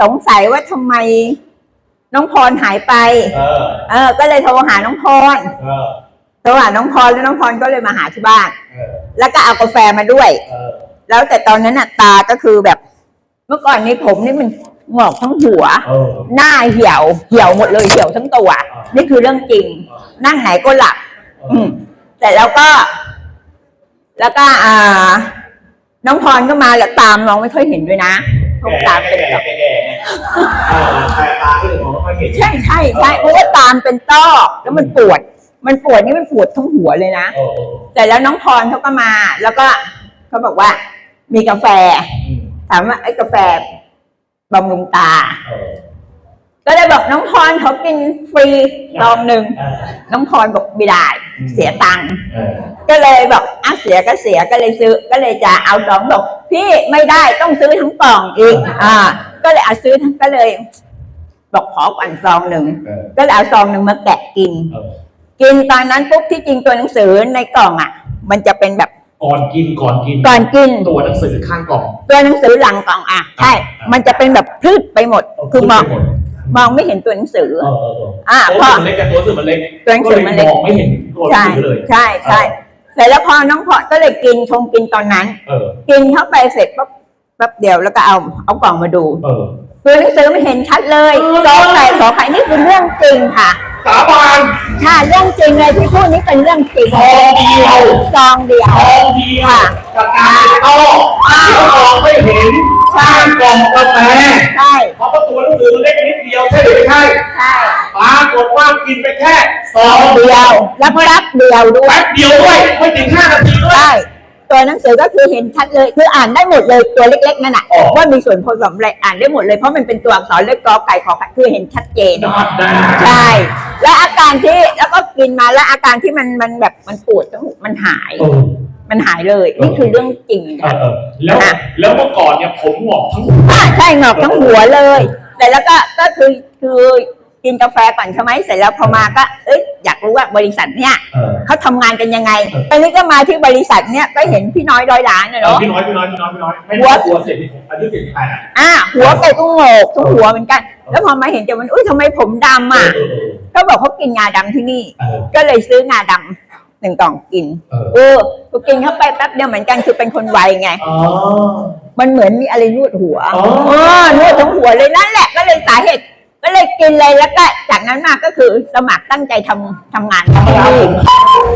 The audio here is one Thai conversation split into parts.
สงสัยว่าทำไมน้องพรหายไป เออ เออ ก็เลยโทรหาน้องพรเออ โทรหาน้องพรแล้วน้องพรก็เลยมาหาที่บ้าน เออ แล้วก็เอากาแฟมาด้วย เออ แล้วแต่ตอนนั้นน่ะตาก็คือแบบ เมื่อก่อนนี้ผมนี่มันงอกทั้งหัว เออ หน้าเหี่ยว เหี่ยวหมดเลยเหี่ยวทั้งตัว นี่คือเรื่องจริง นั่งไหนก็หลับ อืมแต่แล้วก็ แล้วก็ อ่า น้องพรก็มาแล้วตามมองไม่ค่อยเห็นด้วยนะ เพราะตามเป็นแก่ต้อแก่แก่ไงเออตาตาที่มองไม่ค่อยเห็นใช่ใช่ใช่เพราะว่าตามเป็นต้อแล้วมันปวด มันปวดนี่มันปวดทั้งหัวเลยนะโอ้โหแต่แล้วน้องพรเขาก็มา แล้วก็เขาบอกว่า มีกาแฟอืมถามว่าไอ้กาแฟบำรุงตาเออก็เลยบอกน้องพรเขากินฟรีซองหนึ่งเออน้องพรบอกไม่ได้อืมเสียตังค์เออก็เลยบอกอะเสียก็เสียก็เลยซื้อ ก็เลยจะเอาสองบอก พี่ไม่ได้ต้องซื้อทั้งกล่องอีก อ่า ก็เลยเอาซื้อทั้งก็เลย บอกขอก่อนซองหนึ่งเออ ก็เลยเอาซองหนึ่งมาแกะกิน เออกินตอนนั้นปุ๊บที่จริงตัวหนังสือในกล่องอะ มันจะเป็นแบบก่อนกินก่อนกินก่อนกิน ตัวหนังสือข้างกล่อง ตัวหนังสือหลังกล่องอะใช่อ่ามั มันจะเป็นแบบพลืดไปหมด คือมองขึ้นไปหดมองไม่เห็นตัวหนังสือ เออเออเอออ่าตัวพอหนังสือมันเล็กแต่ตัวหนังสือมันเล็กตัวหนังสือมันเล็ก ก็ยมองไม่เห็นตัวหนังใช่สือเลย ใช่ใช่เสร็จแล้วพอน้องพอก็เลยกินชงกินตอนนั้น เออ กินเข้าไปเสร็จปั๊บแป๊บเดียวแล้วก็เอาเอากล่องมาดูเออ ตัวหนังสือมันเห็นชัดเลยเออ กอไก่ขอไข่นี่คือเรื่องจริงค่ะ สาบานค่ะเรื่องจริงเลยที่พูดนี่เป็นเรื่องจริงซองเดียวซองเดียวทองเดียวกับการติดต่อเดี๋ยวมองไม่เห็นข้างกล่องกาแฟใช่เพราะว่าตัวหนังสือเล็กนิดเดียวใช่หรือไม่ใช่ ใช่ปรา กฏว่ากินไปแค่ซองเดีเดียยววแล้วแป๊บเดียวด้วแป๊ยบเดียวด้วยไม่ถึงห้านาทีด้วย ใช่ตัวหนังสือก็คือเห็นชัดเลยคืออ่านได้หมดเลยตัวเล็กๆนั่นน่ะอ๋อว่ามีส่วนผสมอะไรอ่านได้หมดเลยเพราะมันเป็นตัวอักษรเลขกอไก่ขอไข่คือเห็นชัดเจนยอดได้ใช่และอาการที่แล้วก็กินมาแล้วอาการที่มันมันแบบมันปวดทั้งมันหายเออมันหายเลยนี่คือเรื่องจริงเอค่ะอเออแล้วแล้วเมื่อก่อนเนี่ยผมหงอกทั้งหัวอ่าใช่หงอกทั้งหัวเลย แต่แล้วก็ก็คือคือ กินกาแฟก่อนใช่ไหมเสร็จแล้วพอมาก็เอ้ยอยากรู้ว่าบริษัทเนี่ยเออเขาทำงานกันยังไงเออตอนนี้ก็มาที่บริษัทเนี่ยก็เห็นพี่น้อยร้อยล้านนะเออเนาะ พี่น้อยพี่น้อยพี่น้อยพี่น้อยไม่หัวได้ตัวเสร็จที่ผมอายุเจ็ดสิบแปดอะอ่าหัวแกก็โงกทั้งหัวเหมือนกัน แล้วพอมาเห็นเจามันอุ้ยทำไมผมดำอะเออเออเขาบอกเขากินงาดำที่นี่ เออก็เลยซื้องาดำหนึ่งกล่องกินเออเออพอกินเข้าไปแป๊บเดียวเหมือนกันคือเป็นคนไวไง อ๋อ มันเหมือนมีอะไรนวดหัวอ๋อ เออนวดทั้งหัวเลยนั่นแหละก็เลยสาเหตุ ก็เลยกินเลยแล้วก็จากนั้นมาก็คือสมัครตั้งใจทำทำงานธรรมที่ดานี่ผม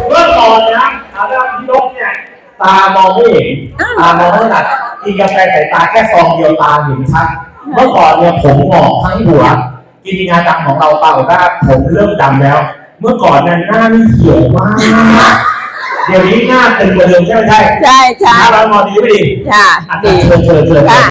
เมื่อก่อนนะอาดาพี่นกเนี่ยตามองไม่เห็นตามองไม่ถนัดกินกาแฟสายตาแค่ซองเดียวตาเห็นชัดเมื่อก่อนเนี่ยผมหงอกทั้งหัวกินงานดำของเราเปล่าได้ผมเริ่มดำแล้ว เมื่อก่อนนั้นหน้านี่เขียวมากเดี๋ยวนี้หน้าตึงกว่าเดิมใช่ไหมใช่ใช่ใช่หน้าเรามองดีไม่ดี ค่ะอะดีเชิญเชิญเชิญ ค่ะ